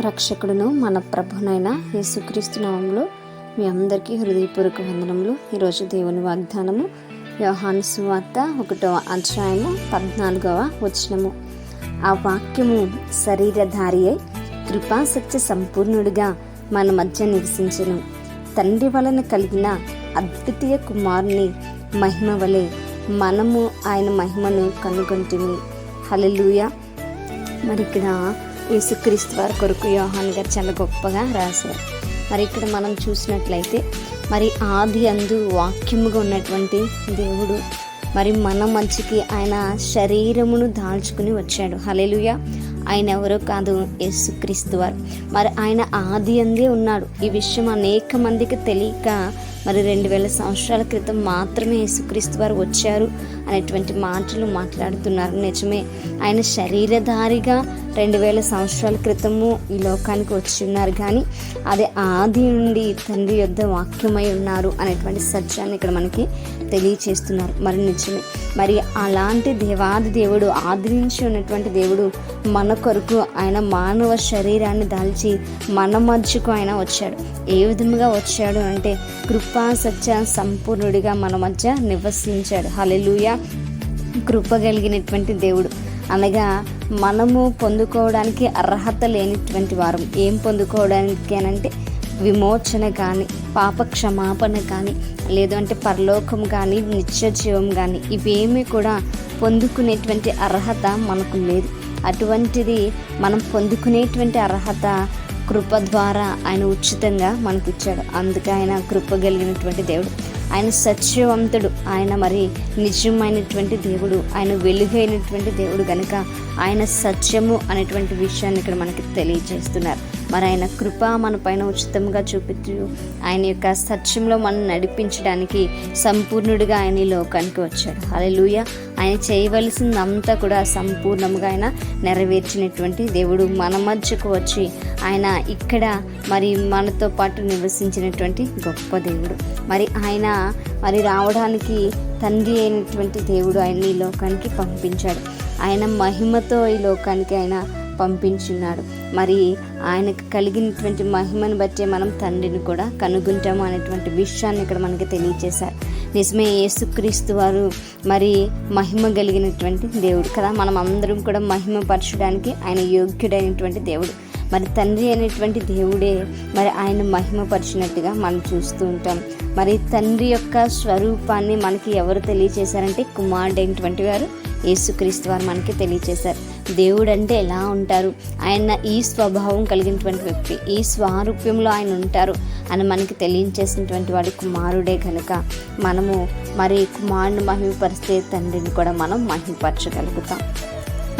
రక్షకుడును మన ప్రభునైన యేసుక్రీస్తు నామంలో మీ అందరికీ హృదయపూర్వక వందనములు. ఈరోజు దేవుని వాగ్దానము యోహాను సువార్త ఒకటవ అధ్యాయము పద్నాలుగవ వచనము. ఆ వాక్యము శరీరధారి అయి కృపాసత్య సంపూర్ణుడిగా మన మధ్య నివసించను. తండ్రి వలన కలిగిన అద్వితీయ కుమారుని మహిమ వలె మనము ఆయన మహిమను కనుగొంటిమి. హలలుయ మరి ఇక్కడ యేసుక్రీస్తు వారి కొరకు యోహాన్ గారు చాలా గొప్పగా రాశారు. మరి ఇక్కడ మనం చూసినట్లయితే మరి ఆది అందు వాక్యముగా ఉన్నటువంటి దేవుడు మరి మన మంచికి ఆయన శరీరమును దాల్చుకుని వచ్చాడు. హలెలుయ ఆయన ఎవరో కాదు యేసుక్రీస్తు వారు. మరి ఆయన ఆది అందే ఉన్నాడు. ఈ విషయం అనేక మందికి తెలియక మరి రెండు వేల సంవత్సరాల క్రితం మాత్రమే యేసుక్రీస్తు వారు వచ్చారు అనేటువంటి మాటలు మాట్లాడుతున్నారు. నిజమే ఆయన శరీరధారిగా రెండు వేల సంవత్సరాల క్రితము ఈ లోకానికి వచ్చి ఉన్నారు. కానీ అది ఆది నుండి తండ్రి యొద్ద వాక్యమై ఉన్నారు అనేటువంటి సత్యాన్ని ఇక్కడ మనకి తెలియచేస్తున్నారు. మరి నిజమే మరి అలాంటి దేవాది దేవుడు ఆది నుంచి ఉన్నటువంటి దేవుడు మన కొరకు ఆయన మానవ శరీరాన్ని దాల్చి మన మధ్యకు ఆయన వచ్చాడు. ఏ విధముగా వచ్చాడు అంటే కృపా సత్య సంపూర్ణుడిగా మన మధ్య నివసించాడు. హలెలుయ కృప కలిగినటువంటి దేవుడు. అనగా మనము పొందుకోవడానికి అర్హత లేనిటువంటి వారం. ఏం పొందుకోవడానికి అనంటే విమోచన కానీ పాప క్షమాపణ కానీ లేదంటే పరలోకం కానీ నిత్య జీవం కానీ ఇవేమీ కూడా పొందుకునేటువంటి అర్హత మనకు లేదు. అటువంటిది మనం పొందుకునేటువంటి అర్హత కృప ద్వారా ఆయన ఉచితంగా మనకిచ్చాడు. అందుకే ఆయన కృప కలిగినటువంటి దేవుడు. ఆయన సత్యవంతుడు. ఆయన మరి నిజమైనటువంటి దేవుడు. ఆయన వెలుగైనటువంటి దేవుడు కనుక ఆయన సత్యము అనేటువంటి విషయాన్ని ఇక్కడ మనకి తెలియజేస్తున్నారు. మరి ఆయన కృప మన పైన ఉచితంగా చూపించు ఆయన యొక్క సత్యంలో మనం నడిపించడానికి సంపూర్ణుడిగా ఆయన ఈ లోకానికి వచ్చాడు. అలెలుయ ఆయన చేయవలసిందంతా కూడా సంపూర్ణంగా ఆయన నెరవేర్చినటువంటి దేవుడు మన మధ్యకు వచ్చి ఆయన ఇక్కడ మరి మనతో పాటు నివసించినటువంటి గొప్ప దేవుడు. మరి ఆయన మరి రావడానికి తండ్రి అయినటువంటి దేవుడు ఆయన ఈ లోకానికి పంపించాడు. ఆయన మహిమతో ఈ లోకానికి ఆయన పంపించున్నాడు. మరి ఆయనకు కలిగినటువంటి మహిమను బట్టి మనం తండ్రిని కూడా కనుగొంటాము అనేటువంటి విషయాన్ని ఇక్కడ మనకి తెలియజేశారు నిజమే యేసుక్రీస్తు వారు మరి మహిమ కలిగినటువంటి దేవుడు కదా. మనం అందరం కూడా మహిమ పరచడానికి ఆయన యోగ్యుడైనటువంటి దేవుడు. మరి తండ్రి అనేటువంటి దేవుడే మరి ఆయన మహిమపరిచినట్టుగా మనం చూస్తూ ఉంటాం. మరి తండ్రి యొక్క స్వరూపాన్ని మనకి ఎవరు తెలియచేశారంటే కుమారుడైనటువంటి వారు యేసుక్రీస్తు వారు మనకి తెలియచేశారు. దేవుడు అంటే ఎలా ఉంటారు? ఆయన ఈ స్వభావం కలిగినటువంటి వ్యక్తి ఈ స్వారూప్యంలో ఆయన ఉంటారు అని మనకి తెలియచేసినటువంటి వాడు కుమారుడే కనుక మనము మరి కుమారుని మహిమపరిస్తే తండ్రిని కూడా మనం మహిమపరచగలుగుతాం.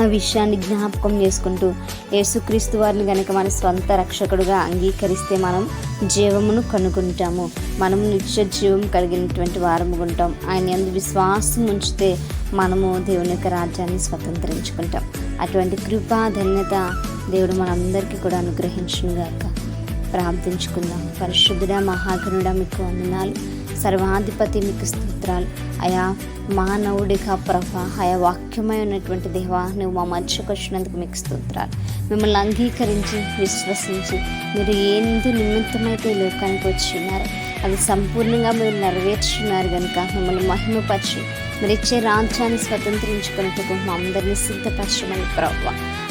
ఆ విషయాన్ని జ్ఞాపకం చేసుకుంటూ యేసుక్రీస్తు వారిని కనుక మన స్వంత రక్షకుడుగా అంగీకరిస్తే మనం జీవమును కనుగొంటాము. మనము నిత్య జీవం కలిగినటువంటి వారము ఉంటాం. ఆయన ఎందు విశ్వాసం ఉంచితే మనము దేవుని యొక్క రాజ్యాన్ని స్వతంత్రించుకుంటాం. అటువంటి కృపా ధన్యత దేవుడు మనందరికీ కూడా అనుగ్రహించుగాక ప్రార్థించుకుందాం. పరిశుద్ధుడ మహాగణుడ మీకు వందనాలు. సర్వాధిపతి మీకు స్తోత్రాలు. అయా మానవుడిగా ప్రభ ఆయా వాక్యమై ఉన్నటువంటి దేవా నువ్వు మా మధ్యకు వచ్చినందుకు మీకు స్తోత్రాలు. మిమ్మల్ని అంగీకరించి విశ్వసించి మీరు ఏంది నిమిత్తమైతే లోకానికి వచ్చి అవి అది సంపూర్ణంగా మీరు నెరవేర్చున్నారు కనుక మిమ్మల్ని మహిమపరిచి మీరు ఇచ్చే రాజ్యాన్ని స్వతంత్రించుకున్నట్టుకు మా అందరినీ సిద్ధపరచమని ప్రవ్వ.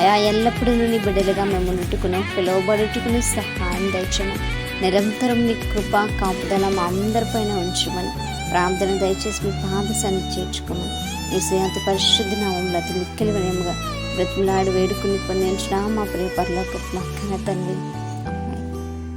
అయా ఎల్లప్పుడూ నీ బిడ్డలుగా మేము ఉంటుకును పిలువబడుటకును సహాయం దయచమని నిరంతరం నీ కృప కాపుదల మా అందరిపైన ఉంచమని ప్రార్థన దయచేసి మీ పాద సన్ని చేర్చుకోమని ఈ స్నేహిత పరిశుద్ధ నామంలో అతి మిక్కిలి వినయముగా బ్రతిమలాడి వేడుకుని పొందించిన మా ప్రియ పర్లోకి మక్కన తండ్రి.